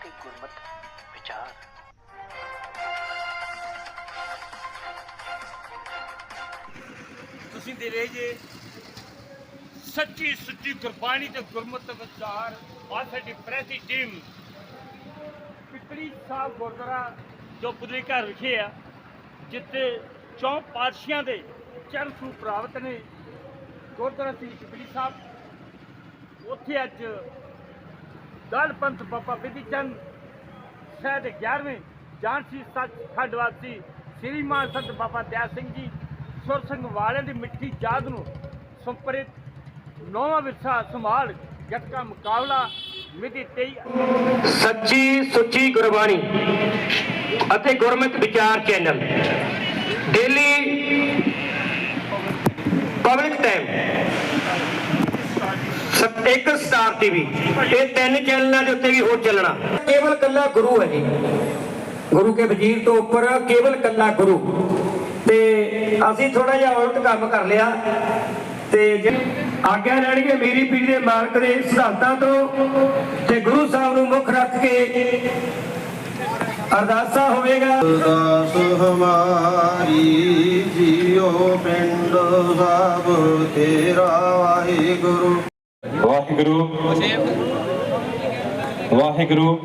ਅਤੇ ਗੁਰਮਤ ਵਿਚਾਰ। ਤੁਸੀਂ ਦੇ ਰਹੇ ਜੇ ਸੱਚੀ ਸੁੱਚੀ ਗੁਰਬਾਣੀ ਤੇ ਗੁਰਮਤਿ ਵਿਚਾਰ ਆ ਸਾਡੀ ਪ੍ਰੈਸ ਟੀਮ ਪਿਪਲੀ ਸਾਹਿਬ ਗੁਰਦੁਆਰਾ ਜੋ ਪੁਦਰੀ ਘਰ ਵਿਖੇ ਆ, ਜਿੱਥੇ ਚੌਂ ਪਾਤਸ਼ਾਹਾਂ ਦੇ ਚਰਨ ਸੂ ਪ੍ਰਾਪਤ ਨੇ, ਗੁਰਦੁਆਰਾ ਸ੍ਰੀ ਪਿਪਲੀ ਸਾਹਿਬ, ਉੱਥੇ ਅੱਜ ਦਲ ਪੰਥ ਬਾਬਾ ਬਿਧੀ ਚੰਦ ਸਾਹਿਬ 11ਵੇਂ ਜਾਨਸੀ ਸੱਚਖੰਡ ਵਾਸੀ ਸ੍ਰੀ ਮਾਨ ਸੰਤ ਬਾਬਾ ਦਿਆ ਸਿੰਘ ਜੀ ਸੁਰ ਸਿੰਘ ਵਾਲਿਆਂ ਦੀ ਮਿੱਠੀ ਯਾਦ ਨੂੰ ਸੰਪਰਿਤ ਨੌਵਾਂ ਵਿਰਸਾ ਸੰਭਾਲ ਗੱਤਕਾ ਮੁਕਾਬਲਾ ਮਿਤੀ 23 ਸੱਚੀ ਸੁੱਚੀ ਗੁਰਬਾਣੀ ਅਤੇ Gurmat Vichar channel. Daily Public Time ਇੱਕ ਸਟਾਰ ਟੀਵੀ ਇਹ ਤਿੰਨ ਚੈਨਲਾਂ ਦੇ ਉੱਤੇ ਵੀ ਹੋਰ ਚੱਲਣਾ। ਕੇਵਲ ਕੱਲਾ ਗੁਰੂ ਹੈ ਜੀ। ਗੁਰੂ ਕੇ ਵਜ਼ੀਰ ਤੋਂ ਉੱਪਰ ਕੇਵਲ ਕੱਲਾ ਗੁਰੂ। ਤੇ ਅਸੀਂ ਥੋੜਾ ਜਿਹਾ ਉਲਟ ਕੰਮ ਕਰ ਲਿਆ। ਤੇ ਜੇ ਆਗਿਆ ਲੈਣਗੇ ਮੇਰੀ ਪੀੜੀ ਦੇ ਮਾਲਕ ਦੇ ਸਿਧਾਂਤਾਂ ਤੋਂ ਤੇ ਗੁਰੂ ਸਾਹਿਬ ਨੂੰ ਮੁੱਖ ਰੱਖ ਕੇ ਅਰਦਾਸਾ ਹੋਵੇਗਾ। ਦਾਸ ਹਮਾਰੀ ਜੀਓ ਪਿੰਡ ਸਭ ਤੇਰਾ ਵਾਹਿਗੁਰੂ। ਵਾਹਿਗੁਰੂ। ਵਾਹਿਗੁਰੂ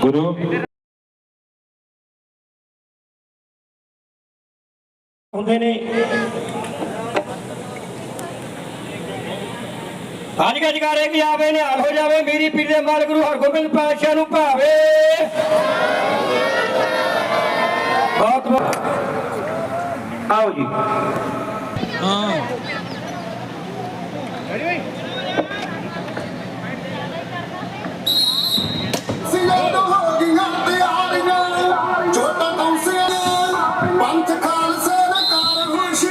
ਗੁਰੂ। ਹੁੰਦੇ ਨੇ। ਅੱਜ ਗੱਜ ਕਰੇ ਕਿ ਆਵੇ ਨਿਹਾਲ ਹੋ ਜਾਵੇ ਮੇਰੀ ਪੀਰ ਦੇ ਮਾਲਕ ਗੁਰੂ ਹਰਗੋਬਿੰਦ ਪਾਤਸ਼ਾਹ ਨੂੰ ਭਾਵੇ। ਬਹੁਤ ਆਓ ਜੀ। ਸਿਆਂ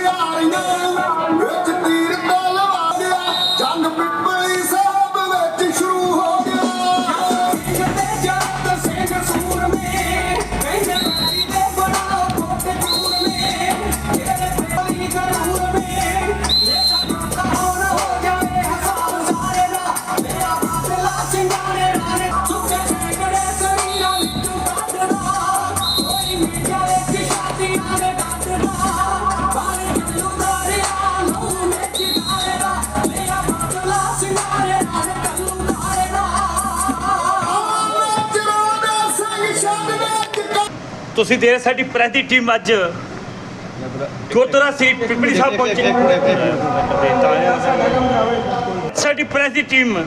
ਹੁਸ਼ਿਆਰੀਆਂ ਵਿੱਚ ਤੁਸੀਂ ਦੇ ਸਾਡੀ ਪ੍ਰੈਸ ਦੀ ਟੀਮ ਅੱਜ। ਗੁਰਦੁਆਰਾ ਸ੍ਰੀ ਪਿਪਲੀ ਸਾਹਿਬ ਪਹੁੰਚੀ। ਸਾਡੀ ਪ੍ਰੈਸ ਦੀ ਟੀਮ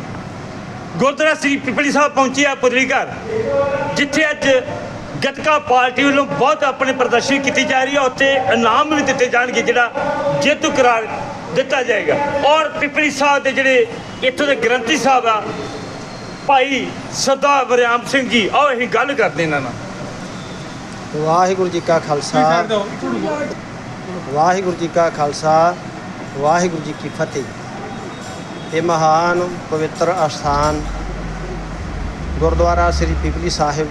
ਗੁਰਦੁਆਰਾ ਸ੍ਰੀ ਪਿਪਲੀ ਸਾਹਿਬ ਪਹੁੰਚੀ ਆ ਪੁਦਰੀ ਘਰ, ਜਿੱਥੇ ਅੱਜ ਗਤਕਾ ਪਾਰਟੀ ਵੱਲੋਂ ਬਹੁਤ ਆਪਣੇ ਪ੍ਰਦਰਸ਼ਨ ਕੀਤੀ ਜਾ ਰਹੀ ਹੈ ਉੱਥੇ ਇਨਾਮ ਵੀ ਦਿੱਤੇ ਜਾਣਗੇ, ਜਿਹੜਾ ਜੇਤੂ ਕਰਾਰ ਦਿੱਤਾ ਜਾਏਗਾ। ਔਰ ਪਿਪਲੀ ਸਾਹਿਬ ਦੇ ਜਿਹੜੇ ਇੱਥੋਂ ਦੇ ਗ੍ਰੰਥੀ ਸਾਹਿਬ ਆ, ਭਾਈ ਸਰਦਾਰ ਵਰਿਆਮ ਸਿੰਘ ਜੀ, ਆਓ ਅਸੀਂ ਗੱਲ ਕਰਦੇ ਇਹਨਾਂ ਨਾਲ। ਵਾਹਿਗੁਰੂ ਜੀ ਕਾ ਖਾਲਸਾ। ਵਾਹਿਗੁਰੂ ਜੀ ਕਾ ਖਾਲਸਾ ਵਾਹਿਗੁਰੂ ਜੀ ਕੀ ਫਤਿਹ। ਇਹ ਮਹਾਨ ਪਵਿੱਤਰ ਅਸਥਾਨ ਗੁਰਦੁਆਰਾ ਸ੍ਰੀ ਪਿਪਲੀ ਸਾਹਿਬ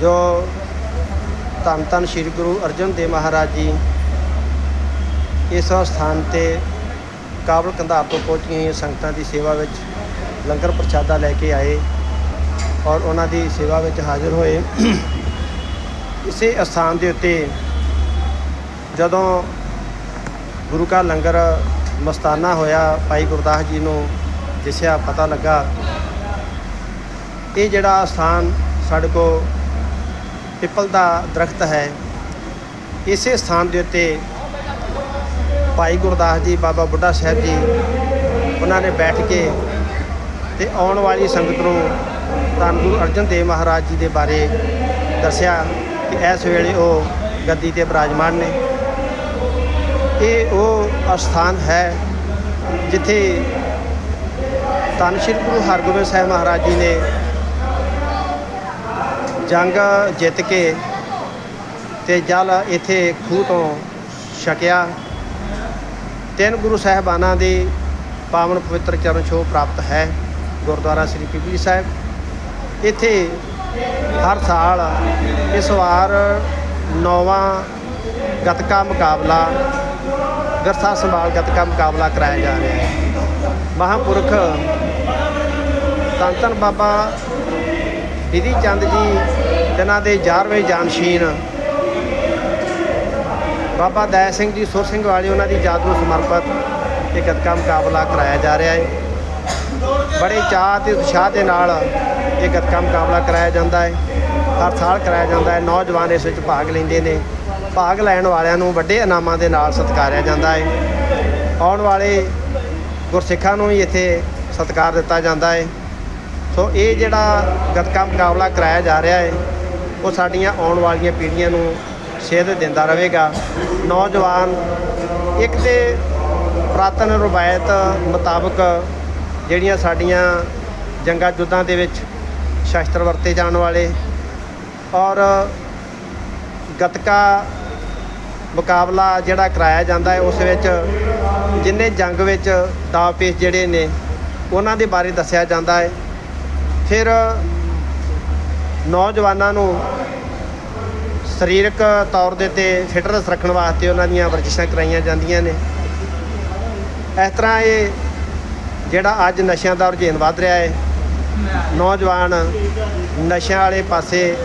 ਜੋ ਧੰਨ ਧੰਨ ਸ੍ਰੀ ਗੁਰੂ ਅਰਜਨ ਦੇਵ ਮਹਾਰਾਜ ਜੀ ਇਸ ਸਥਾਨ ਤੇ ਕਾਬਲ ਕੰਧਾਰ ਤੋਂ ਪਹੁੰਚੀਆਂ ਸੰਗਤਾਂ ਦੀ ਸੇਵਾ ਵਿੱਚ ਲੰਗਰ ਪ੍ਰਸ਼ਾਦਾ ਲੈ ਕੇ ਆਏ। ਔਰ ਉਹਨਾਂ ਦੀ ਸੇਵਾ ਵਿੱਚ ਹਾਜ਼ਰ ਹੋਏ। ਇਸੇ ਅਸਥਾਨ ਦੇ ਉੱਤੇ ਜਦੋਂ ਗੁਰੂ ਕਾ ਲੰਗਰ ਮਸਤਾਨਾ ਹੋਇਆ, ਭਾਈ ਗੁਰਦਾਸ ਜੀ ਨੂੰ ਦਿਸਿਆ ਪਤਾ ਲੱਗਾ, ਇਹ ਜਿਹੜਾ ਸਥਾਨ ਸਾਡੇ ਕੋ ਪਿੱਪਲ ਦਾ ਦਰਖਤ ਹੈ, ਇਸੇ ਸਥਾਨ ਦੇ ਉੱਤੇ ਭਾਈ ਗੁਰਦਾਸ ਜੀ, ਬਾਬਾ ਬੁੱਢਾ ਸਾਹਿਬ ਜੀ, ਉਹਨਾਂ ਨੇ ਬੈਠ ਕੇ ਤੇ ਆਉਣ ਵਾਲੀ ਸੰਗਤ ਨੂੰ ਧੰਨ ਗੁਰੂ ਅਰਜਨ ਦੇਵ ਮਹਾਰਾਜ ਜੀ ਦੇ ਬਾਰੇ ਦੱਸਿਆ ਕਿ ਇਸ ਵੇਲੇ ਉਹ ਗੱਦੀ ਤੇ ਬਿਰਾਜਮਾਨ ਨੇ। ਇਹ ਉਹ ਅਸਥਾਨ ਹੈ ਜਿੱਥੇ ਧੰਨ ਸ਼੍ਰੀ ਗੁਰੂ ਹਰਗੋਬਿੰਦ ਸਾਹਿਬ ਮਹਾਰਾਜ ਜੀ ਨੇ ਜੰਗ ਜਿੱਤ ਕੇ ਤੇ ਜਲ ਇੱਥੇ ਖੂਹ ਤੋਂ ਛਕਿਆ। ਤਿੰਨ ਗੁਰੂ ਸਾਹਿਬਾਨਾਂ ਦੇ ਪਾਵਨ ਪਵਿੱਤਰ ਚਰਨ ਛੋਹ ਪ੍ਰਾਪਤ ਹੈ। ਗੁਰਦੁਆਰਾ ਸ੍ਰੀ ਪਿਪਲੀ ਸਾਹਿਬ ਇੱਥੇ ਹਰ ਸਾਲ ਇਸ ਵਾਰ ਨੌਵਾਂ ਗੱਤਕਾ ਮੁਕਾਬਲਾ, ਗਰਸਾ ਸੰਭਾਲ ਗੱਤਕਾ ਮੁਕਾਬਲਾ ਕਰਾਇਆ ਜਾ ਰਿਹਾ ਹੈ। ਮਹਾਂਪੁਰਖ ਧੰਨ ਧੰਨ ਬਾਬਾ ਬਿਧੀ ਚੰਦ ਜੀ ਜਿਨ੍ਹਾਂ ਦੇ 11ਵੇਂ ਜਾਨਸ਼ੀਨ, ਬਾਬਾ ਦਇਆ ਸਿੰਘ ਜੀ ਸੁਰ ਸਿੰਘ ਵਾਲੇ, ਉਹਨਾਂ ਦੀ ਯਾਦ ਨੂੰ ਸਮਰਪਿਤ ਇਹ ਗੱਤਕਾ ਮੁਕਾਬਲਾ ਕਰਾਇਆ ਜਾ ਰਿਹਾ ਹੈ। ਬੜੇ ਚਾਅ ਤੇ ਉਤਸ਼ਾਹ ਦੇ ਨਾਲ ਇਹ ਗੱਤਕਾ ਮੁਕਾਬਲਾ ਕਰਾਇਆ ਜਾਂਦਾ ਹੈ, ਹਰ ਸਾਲ ਕਰਾਇਆ ਜਾਂਦਾ ਹੈ। ਨੌਜਵਾਨ ਇਸ ਵਿੱਚ ਭਾਗ ਲੈਂਦੇ ਨੇ। ਭਾਗ ਲੈਣ ਵਾਲਿਆਂ ਨੂੰ ਵੱਡੇ ਇਨਾਮਾਂ ਦੇ ਨਾਲ ਸਤਿਕਾਰਿਆ ਜਾਂਦਾ ਹੈ। ਆਉਣ ਵਾਲੇ ਗੁਰਸਿੱਖਾਂ ਨੂੰ ਵੀ ਇੱਥੇ ਸਤਿਕਾਰ ਦਿੱਤਾ ਜਾਂਦਾ ਹੈ। ਸੋ ਇਹ ਜਿਹੜਾ ਗੱਤਕਾ ਮੁਕਾਬਲਾ ਕਰਾਇਆ ਜਾ ਰਿਹਾ ਹੈ, ਉਹ ਸਾਡੀਆਂ ਆਉਣ ਵਾਲੀਆਂ ਪੀੜ੍ਹੀਆਂ ਨੂੰ ਸੇਧ ਦਿੰਦਾ ਰਹੇਗਾ। ਨੌਜਵਾਨ ਇੱਕ ਤੇ ਪ੍ਰਾਤਨ ਰਵਾਇਤ ਮੁਤਾਬਕ ਜਿਹੜੀਆਂ ਸਾਡੀਆਂ ਜੰਗਾਂ ਯੁੱਧਾਂ ਦੇ ਵਿੱਚ ਸ਼ਸਤਰ ਵਰਤੇ ਜਾਣ ਵਾਲੇ ਔਰ ਗੱਤਕਾ ਮੁਕਾਬਲਾ ਜਿਹੜਾ ਕਰਾਇਆ ਜਾਂਦਾ ਹੈ, ਉਸ ਵਿੱਚ ਜਿੰਨੇ ਜੰਗ ਵਿੱਚ ਦਾਅ ਪੇਸ਼ ਜਿਹੜੇ ਨੇ, ਉਹਨਾਂ ਦੇ ਬਾਰੇ ਦੱਸਿਆ ਜਾਂਦਾ ਹੈ। ਫਿਰ ਨੌਜਵਾਨਾਂ ਨੂੰ ਸਰੀਰਕ ਤੌਰ ਦੇ ਤੇ ਫਿਟਨੈਸ ਰੱਖਣ ਵਾਸਤੇ ਉਹਨਾਂ ਦੀਆਂ ਵਰਜਿਸ਼ਾਂ ਕਰਾਈਆਂ ਜਾਂਦੀਆਂ ਨੇ। ਇਸ ਤਰ੍ਹਾਂ ਇਹ ਜਿਹੜਾ ਅੱਜ ਨਸ਼ਿਆਂ ਦਾ ਰੁਝੇਨ ਵੱਧ ਰਿਹਾ ਹੈ ਨੌਜਵਾਨ ਨਸ਼ਿਆਂ ਵਾਲੇ ਪਾਸੇ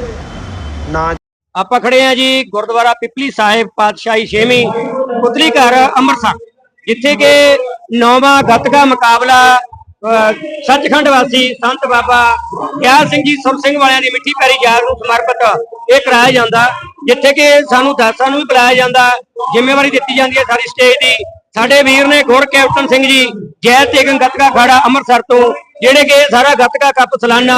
ਨਾ ਆਪਾਂ ਖੜੇ ਆ ਜੀ ਗੁਰਦੁਆਰਾ ਪਿਪਲੀ ਸਾਹਿਬ ਪਾਤਸ਼ਾਹੀ ਛੇਵੀਂ ਪੁਤਲੀ ਘਰ ਅੰਮ੍ਰਿਤਸਰ, ਜਿੱਥੇ ਕਿ ਨੌਵਾਂ ਗੱਤਕਾ ਮੁਕਾਬਲਾ ਸੱਚਖੰਡ ਵਾਸੀ ਸੰਤ ਬਾਬਾ ਗਿਆਲ ਸਿੰਘ ਜੀ ਸੁਰ ਸਿੰਘ ਵਾਲਿਆਂ ਦੀ ਮਿੱਠੀ ਪੈਰੀ ਯਾਦ ਨੂੰ ਸਮਰਪਿਤ ਇਹ ਕਰਾਇਆ ਜਾਂਦਾ, ਜਿੱਥੇ ਕਿ ਸਾਨੂੰ ਦਾਸਾਂ ਨੂੰ ਵੀ ਬੁਲਾਇਆ ਜਾਂਦਾ, ਜ਼ਿੰਮੇਵਾਰੀ ਦਿੱਤੀ ਜਾਂਦੀ ਹੈ ਸਾਰੀ ਸਟੇਜ ਦੀ। ਸਾਡੇ ਵੀਰ ਨੇ ਗੁਰ ਕੈਪਟਨ ਸਿੰਘ ਜੀ ਜੈ ਤੇਗਨ ਗੱਤਕਾ ਖਾੜਾ ਅੰਮ੍ਰਿਤਸਰ ਤੋਂ, ਜਿਹੜੇ ਕਿ ਸਾਰਾ ਗੱਤਕਾ ਕੱਪ ਸਲਾਨਾ,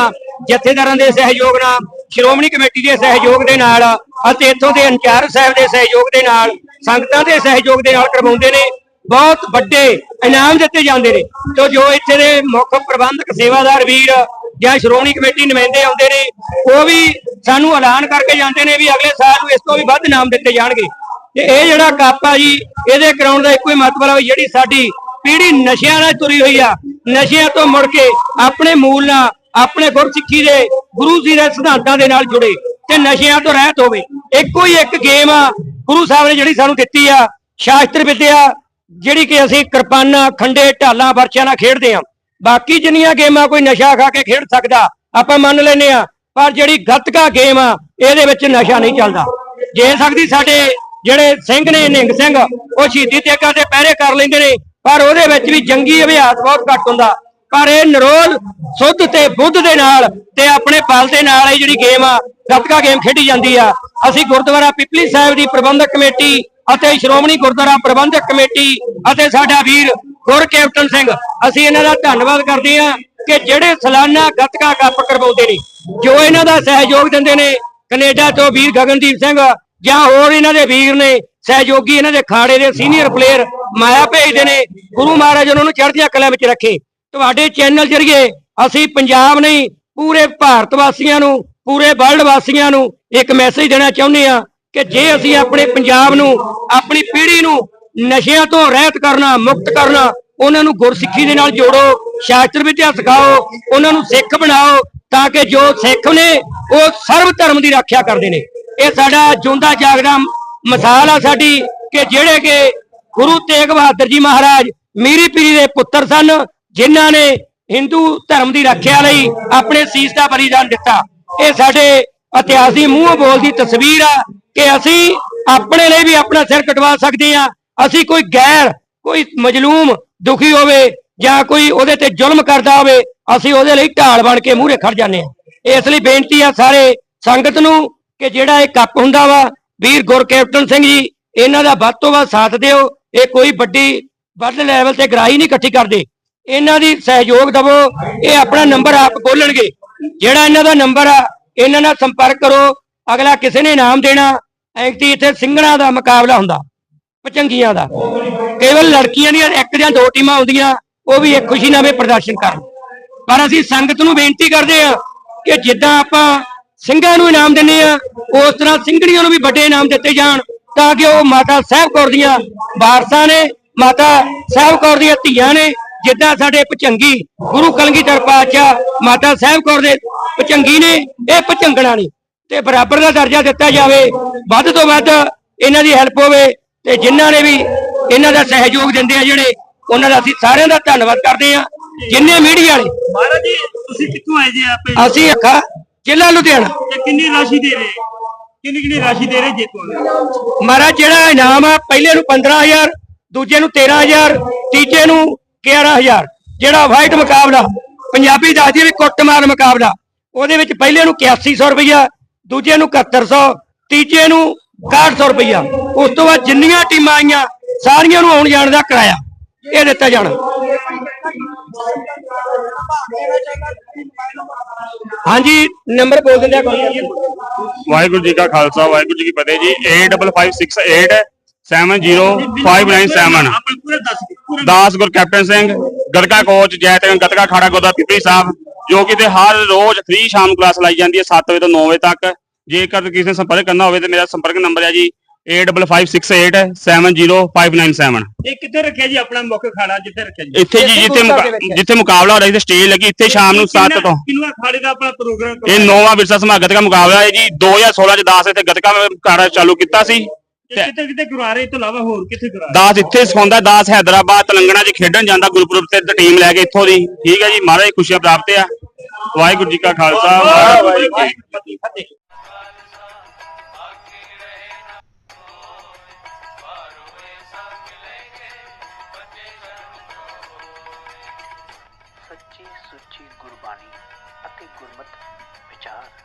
ਜਥੇਦਾਰਾਂ ਦੇ ਸਹਿਯੋਗ ਨਾਲ, ਸ਼੍ਰੋਮਣੀ ਕਮੇਟੀ ਦੇ ਸਹਿਯੋਗ ਦੇ ਨਾਲ ਅਤੇ ਇੱਥੋਂ ਦੇ ਅੰਚਾਰ ਸਾਹਿਬ ਦੇ ਸਹਿਯੋਗ ਦੇ ਨਾਲ, ਸੰਗਤਾਂ ਦੇ ਸਹਿਯੋਗ ਦੇ ਨਾਲ ਕਰਵਾਉਂਦੇ ਨੇ, ਬਹੁਤ ਵੱਡੇ ਇਨਾਮ ਦਿੱਤੇ ਜਾਂਦੇ ਨੇ। ਤੇ ਜੋ ਇੱਥੇ ਦੇ ਮੁੱਖ ਪ੍ਰਬੰਧਕ ਸੇਵਾਦਾਰ ਵੀਰ ਜਾਂ ਸ਼੍ਰੋਮਣੀ ਕਮੇਟੀ ਨੁਮਾਇੰਦੇ ਆਉਂਦੇ ਨੇ, ਉਹ ਵੀ ਸਾਨੂੰ ਐਲਾਨ ਕਰਕੇ ਜਾਂਦੇ ਨੇ ਵੀ ਅਗਲੇ ਸਾਲ ਨੂੰ ਇਸ ਤੋਂ ਵੀ ਵੱਧ ਇਨਾਮ ਦਿੱਤੇ ਜਾਣਗੇ। ਤੇ ਇਹ ਜਿਹੜਾ ਕੱਪ ਆ ਜੀ, ਇਹਦੇ ਕਰਾਉਣ ਦਾ ਇੱਕੋ ਹੀ ਮਤਲਬ ਆ ਵੀ ਜਿਹੜੀ ਸਾਡੀ ਪੀੜ੍ਹੀ ਨਸ਼ਿਆਂ ਨਾਲ ਤੁਰੀ ਹੋਈ ਆ, ਨਸ਼ਿਆਂ ਤੋਂ ਮੁੜ ਕੇ ਆਪਣੇ ਮੂਲ ਨਾਲ, ਆਪਣੇ ਗੁਰਸਿੱਖੀ ਦੇ, ਗੁਰੂ ਜੀ ਦੇ ਸਿਧਾਂਤਾਂ ਦੇ ਨਾਲ ਜੁੜੇ ਤੇ ਨਸ਼ਿਆਂ ਤੋਂ ਰਹਿਤ ਹੋਵੇ। ਇੱਕੋ ਹੀ ਇੱਕ ਗੇਮ ਆ, ਗੁਰੂ ਸਾਹਿਬ ਨੇ ਜਿਹੜੀ ਸਾਨੂੰ ਦਿੱਤੀ ਆ, ਸ਼ਾਸਤਰ ਵਿਦਿਆ, ਜਿਹੜੀ ਕਿ ਅਸੀਂ ਕਿਰਪਾਨਾਂ, ਖੰਡੇ, ਢਾਲਾਂ ਵਰਚਿਆਂ ਨਾਲ ਖੇਡਦੇ ਆ ਬਾਕੀ ਜਿੰਨੀਆਂ ਗੇਮਾਂ ਕੋਈ ਨਸ਼ਾ ਖਾ ਕੇ ਖੇਡ ਸਕਦਾ, ਆਪਾਂ ਮੰਨ ਲੈਨੇ ਆ ਪਰ ਜਿਹੜੀ ਗੱਤਕਾ ਗੇਮ ਆ, ਇਹਦੇ ਵਿੱਚ ਨਸ਼ਾ ਨਹੀਂ ਚੱਲਦਾ। ਜੇ ਸਕਦੀ ਸਾਡੇ ਜਿਹੜੇ ਸਿੰਘ ਨੇ, ਨਿਹੰਗ ਸਿੰਘ, ਉਹ ਸ਼ਹੀਦੀ ਤੇਗਾ ਤੇ ਪਹਿਰੇ ਕਰ ਲੈਂਦੇ ਨੇ, ਪਰ ਉਹਦੇ ਵਿੱਚ ਵੀ ਜੰਗੀ ਅਭਿਆਸ ਬਹੁਤ ਘੱਟ ਹੁੰਦਾ। ਪਰ ਇਹ ਨਰੋਲ ਸੁੱਧ ਤੇ ਬੁੱਧ ਦੇ ਨਾਲ ਤੇ ਆਪਣੇ ਪਲ ਦੇ ਨਾਲ ਇਹ ਜਿਹੜੀ ਗੇਮ ਆ, ਗੱਤਕਾ ਗੇਮ ਖੇਡੀ ਜਾਂਦੀ ਆ। ਅਸੀਂ ਗੁਰਦੁਆਰਾ ਪਿਪਲੀ ਸਾਹਿਬ ਦੀ ਪ੍ਰਬੰਧਕ ਕਮੇਟੀ ਅਤੇ ਸ਼੍ਰੋਮਣੀ ਗੁਰਦੁਆਰਾ ਪ੍ਰਬੰਧਕ ਕਮੇਟੀ ਅਤੇ ਸਾਡਾ ਵੀਰ ਗੁਰ ਕੈਪਟਨ ਸਿੰਘ, ਅਸੀਂ ਇਹਨਾਂ ਦਾ ਧੰਨਵਾਦ ਕਰਦੇ ਹਾਂ ਕਿ ਜਿਹੜੇ ਸਾਲਾਨਾ ਗੱਤਕਾ ਕੱਪ ਕਰਵਾਉਂਦੇ ਨੇ, ਜੋ ਇਹਨਾਂ ਦਾ ਸਹਿਯੋਗ ਦਿੰਦੇ ਨੇ, ਕੈਨੇਡਾ ਤੋਂ ਵੀਰ ਗਗਨਦੀਪ ਸਿੰਘ ਜਾਂ ਹੋਰ ਇਹਨਾਂ ਦੇ ਵੀਰ ਨੇ, ਸਹਿਯੋਗੀ ਇਹਨਾਂ ਦੇ ਖਾੜੇ ਦੇ ਸੀਨੀਅਰ ਪਲੇਅਰ ਮਾਇਆ ਭੇਜਦੇ ਨੇ, ਗੁਰੂ ਮਹਾਰਾਜ ਉਹਨਾਂ ਨੂੰ ਚੜ੍ਹਦੀਆਂ ਕਲਾ ਵਿੱਚ ਰੱਖੇ। ਤੁਹਾਡੇ ਚੈਨਲ ਜਰੀਏ ਅਸੀਂ ਪੰਜਾਬ ਨਹੀਂ, ਪੂਰੇ ਭਾਰਤ ਵਾਸੀਆਂ ਨੂੰ, ਪੂਰੇ ਵਰਲਡ ਵਾਸੀਆਂ ਨੂੰ ਇੱਕ ਮੈਸੇਜ ਦੇਣਾ ਚਾਹੁੰਦੇ ਆ ਕਿ ਜੇ ਅਸੀਂ ਆਪਣੇ ਪੰਜਾਬ ਨੂੰ, ਆਪਣੀ ਪੀੜ੍ਹੀ ਨੂੰ ਨਸ਼ਿਆਂ ਤੋਂ ਰਹਿਤ ਕਰਨਾ, ਮੁਕਤ ਕਰਨਾ, ਉਹਨਾਂ ਨੂੰ ਗੁਰਸਿੱਖੀ ਦੇ ਨਾਲ ਜੋੜੋ, ਸ਼ਾਸਤਰ ਵਿਦਿਆ ਸਿਖਾਓ ਉਹਨਾਂ ਨੂੰ ਸਿੱਖ ਬਣਾਓ, ਤਾਂ ਕਿ ਜੋ ਸਿੱਖ ਨੇ, ਉਹ ਸਰਵ ਧਰਮ ਦੀ ਰੱਖਿਆ ਕਰਦੇ ਨੇ। ਇਹ ਸਾਡਾ ਜਿਉਂਦਾ ਜਾਗਦਾ ਮਿਸਾਲ ਆ ਸਾਡੀ ਕਿ ਜਿਹੜੇ ਕਿ ਗੁਰੂ ਤੇਗ ਬਹਾਦਰ ਜੀ ਮਹਾਰਾਜ ਮੀਰੀ ਪੀਰੀ ਦੇ ਪੁੱਤਰ ਸਨ, ਜਿਨ੍ਹਾਂ ਨੇ ਹਿੰਦੂ ਧਰਮ ਦੀ ਰੱਖਿਆ ਲਈ ਆਪਣੇ ਸੀਸ ਦਾ ਬਲੀਦਾਨ ਦਿੱਤਾ। ਇਹ ਸਾਡੇ ਇਤਿਹਾਸੀ ਮੂੰਹੋਂ ਬੋਲਦੀ ਤਸਵੀਰ ਆ ਕਿ ਅਸੀਂ ਆਪਣੇ ਲਈ ਵੀ ਆਪਣਾ ਸਿਰ ਕਟਵਾ ਸਕਦੇ ਆ ਅਸੀਂ ਕੋਈ ਗੈਰ, ਕੋਈ ਮਜਲੂਮ ਦੁਖੀ ਹੋਵੇ ਜਾਂ ਕੋਈ ਉਹਦੇ ਤੇ ਜ਼ੁਲਮ ਕਰਦਾ ਹੋਵੇ, ਅਸੀਂ ਉਹਦੇ ਲਈ ਢਾਲ ਬਣ ਕੇ ਮੂਹਰੇ ਖੜ ਜਾਂਦੇ ਆ ਇਸ ਲਈ ਬੇਨਤੀ ਆ ਸਾਰੇ ਸੰਗਤ ਨੂੰ ਕਿ ਜਿਹੜਾ ਇਹ ਕੱਪ ਹੁੰਦਾ ਵਾ, ਵੀਰ ਗੁਰ ਕੈਪਟਨ ਸਿੰਘ ਜੀ, ਇਹਨਾਂ ਦਾ ਵੱਧ ਤੋਂ ਵੱਧ ਸਾਥ ਦਿਓ, ਇਹ ਕੋਈ ਵੱਡੀ ਵੱਡ ਲੈਵਲ ਤੇ ਗਰਾਈ ਨਹੀਂ ਇਕੱਠੀ ਕਰਦੇ। ਇਹਨਾਂ ਦੀ ਸਹਿਯੋਗ ਦਵੋ, ਇਹ ਆਪਣਾ ਨੰਬਰ ਆਪ ਖੋਲਣਗੇ। ਜਿਹੜਾ ਇਹਨਾਂ ਦਾ ਨੰਬਰ ਆ, ਇਹਨਾਂ ਨਾਲ ਸੰਪਰਕ ਕਰੋ, ਅਗਲਾ ਕਿਸੇ ਨੇ ਇਨਾਮ ਦੇਣਾ ਐਕਟੀ ਇੱਥੇ ਸਿੰਘਣਾ ਦਾ ਮੁਕਾਬਲਾ ਹੁੰਦਾ, ਪਚੰਗੀਆਂ ਦਾ। ਕੇਵਲ ਲੜਕੀਆਂ ਦੀਆਂ ਇੱਕ ਜਾਂ ਦੋ ਟੀਮਾਂ ਹੁੰਦੀਆਂ, ਉਹ ਵੀ ਇੱਕ ਖੁਸ਼ੀ ਨਾਲ ਵੀ ਪ੍ਰਦਰਸ਼ਨ ਕਰਨ। ਪਰ ਅਸੀਂ ਸੰਗਤ ਨੂੰ ਬੇਨਤੀ ਕਰਦੇ ਆ ਕਿ ਜਿੱਦਾਂ ਆਪਾਂ ਸਿੰਘਾਂ ਨੂੰ ਇਨਾਮ ਦਿੰਨੇ ਆ। ਉਸ ਤਰ੍ਹਾਂ ਸਿੰਘਣੀਆਂ ਨੂੰ ਵੀ ਵੱਡੇ ਇਨਾਮ ਦਿੱਤੇ ਜਾਣ ਤਾਂ ਕਿ ਉਹ ਮਾਤਾ ਸਾਹਿਬ ਕੌਰ ਦੀਆਂ ਵਾਰਸਾਂ ਨੇ ਮਾਤਾ ਸਾਹਿਬ ਕੌਰ ਦੀਆਂ ਧੀਆਂ ਨੇ ਜਿੱਦਾਂ ਸਾਡੇ ਭਚੰਗੀ ਗੁਰੂ ਕਲਗੀਧਰ ਪਾਤਸ਼ਾਹ ਮਾਤਾ ਸਾਹਿਬ ਕੌਰ ਦੇ ਭਚੰਗੀ ਨੇ ਇਹ ਭਚੰਗਣਾ ਨੇ। ਤੇ ਬਰਾਬਰ ਦਾ ਦਰਜਾ ਦਿੱਤਾ ਜਾਵੇ ਵੱਧ ਤੋਂ ਵੱਧ ਇਹਨਾਂ ਦੀ ਹੈਲਪ ਹੋਵੇ ਤੇ ਜਿਨ੍ਹਾਂ ਨੇ ਵੀ ਇਹਨਾਂ ਦਾ ਸਹਿਯੋਗ ਦਿੰਦੇ ਆ ਜਿਹੜੇ ਉਹਨਾਂ ਦਾ ਅਸੀਂ ਸਾਰਿਆਂ ਦਾ ਧੰਨਵਾਦ ਕਰਦੇ ਆ। ਜਿੰਨੇ ਮੀਡੀਆ ਵਾਲੇ ਮਹਾਰਾਜ ਜੀ ਤੁਸੀਂ ਕਿੱਥੋਂ ਆਏ ਜੀ ਆਪੇ? ਅਸੀਂ ਅੱਖਾ ਜ਼ਿਲ੍ਹਾ ਲੁਧਿਆਣਾ। ਤੇ ਕਿੰਨੀ ਰਾਸ਼ੀ ਦੇ ਰਹੇ? ਕਿੰਨੀ ਕਿੰਨੀ ਰਾਸ਼ੀ ਦੇ ਰਹੇ ਜੇਤੂ ਨੂੰ ਮਹਾਰਾਜ ਜਿਹੜਾ ਇਨਾਮ ਆ ਪਹਿਲੇ ਨੂੰ 15000 ਦੂਜੇ ਨੂੰ 13000 ਤੀਜੇ ਨੂੰ 11000 ਜਿਹੜਾ ਵਾਈਟ ਮੁਕਾਬਲਾ ਪੰਜਾਬੀ ਦੱਸਦੀ ਵੀ ਕੁੱਟਮਾਰ ਮੁਕਾਬਲਾ ਉਹਦੇ ਵਿੱਚ ਪਹਿਲੇ ਨੂੰ 8100 ਰੁਪਇਆ ਦੂਜੇ ਨੂੰ 7100 ਤੀਜੇ ਨੂੰ 6100 ਰੁਪਇਆ ਉਸ ਤੋਂ ਬਾਅਦ ਜਿੰਨੀਆਂ ਟੀਮਾਂ ਆਈਆਂ ਸਾਰੀਆਂ ਨੂੰ ਆਉਣ ਜਾਣ ਦਾ ਕਿਰਾਇਆ ਇਹ ਦਿੱਤਾ ਜਾਣਾ। ਹਾਂਜੀ, ਨੰਬਰ ਬੋਲ ਦਿੰਦੇ ਆ ਕੋਈ ਵਾਹਿਗੁਰੂ ਜੀ ਕਾ ਖਾਲਸਾ, ਵਾਹਿਗੁਰੂ ਜੀ ਕੀ ਫਤਿਹ ਜੀ। 8558 70597 ਦਾਸ ਗੁਰ ਕੈਪਟਨ ਸਿੰਘ ਗਤਕਾ ਕੋਚ, ਜੈ ਤਰਨ ਗਤਕਾ ਖਾੜਾ ਗੋਦਾ ਪਿਪਰੀ ਸਾਹਿਬ, ਜੋ ਕਿ ਤੇ ਹਰ ਰੋਜ਼ ਫ੍ਰੀ ਸ਼ਾਮ ਨੂੰ ਕਲਾਸ ਲਾਈ ਜਾਂਦੀ ਹੈ 7 ਵਜੇ ਤੋਂ 9 ਵਜੇ ਤੱਕ। ਜੇਕਰ ਕਿਸੇ ਨੇ ਸੰਪਰਕ ਕਰਨਾ ਹੋਵੇ ਤੇ ਮੇਰਾ ਸੰਪਰਕ ਨੰਬਰ ਹੈ ਜੀ 8558 70597 ਇਹ ਕਿੱਥੇ ਰੱਖਿਆ ਜੀ ਆਪਣਾ ਮੁੱਖ ਖਾੜਾ ਜਿੱਥੇ ਰੱਖਿਆ ਜੀ? ਇੱਥੇ ਜੀ ਜਿੱਥੇ ਮੁਕਾ- ਜਿੱਥੇ ਮੁਕਾਬਲਾ ਹੋ ਰਿਹਾ ਸੀ ਸਟੇਜ ਲੱਗੀ ਇੱਥੇ ਸ਼ਾਮ ਨੂੰ 7 ਤੋਂ। ਕਿੰਨਾ ਖਾੜੇ ਦਾ ਆਪਣਾ ਪ੍ਰੋਗਰਾਮ ਇਹ ਨੌਵਾਂ ਵਿਰਸਾ ਸਮਾਗਤ ਦਾ ਮੁਕਾਬਲਾ ਹੈ ਜੀ 2016 ਚ 10 ਇੱਥੇ ਗਤਕਾ ਖਾੜਾ ਚਾਲੂ ਕੀਤਾ ਸੀ। ਕਿਤੇ ਕਿਤੇ ਕਰਾ ਰਹੇ? ਇਹ ਤੋਂ ਇਲਾਵਾ ਹੋਰ ਕਿੱਥੇ ਕਰਾ ਰਹੇ? ਦਾਸ ਇੱਥੇ ਸਿਖਾਉਂਦਾ ਦਾਸ ਹੈਦਰਾਬਾਦ ਤਲੰਗਣਾ 'ਚ ਖੇਡਣ ਜਾਂਦਾ ਗੁਰਪੁਰਬ ਤੇ ਟੀਮ ਲੈ ਕੇ ਇੱਥੋਂ ਦੀ। ਠੀਕ ਹੈ ਜੀ ਮਹਾਰਾਜ ਖੁਸ਼ੀਆਂ ਪ੍ਰਾਪਤ ਆ। ਵਾਹਿਗੁਰੂ ਜੀ ਕਾ ਖਾਲਸਾ ਵਾਹਿਗੁਰੂ ਜੀ ਕੀ ਫਤਿਹ। ਅਤੇ ਗੁਰਮਤ ਵਿਚਾਰ।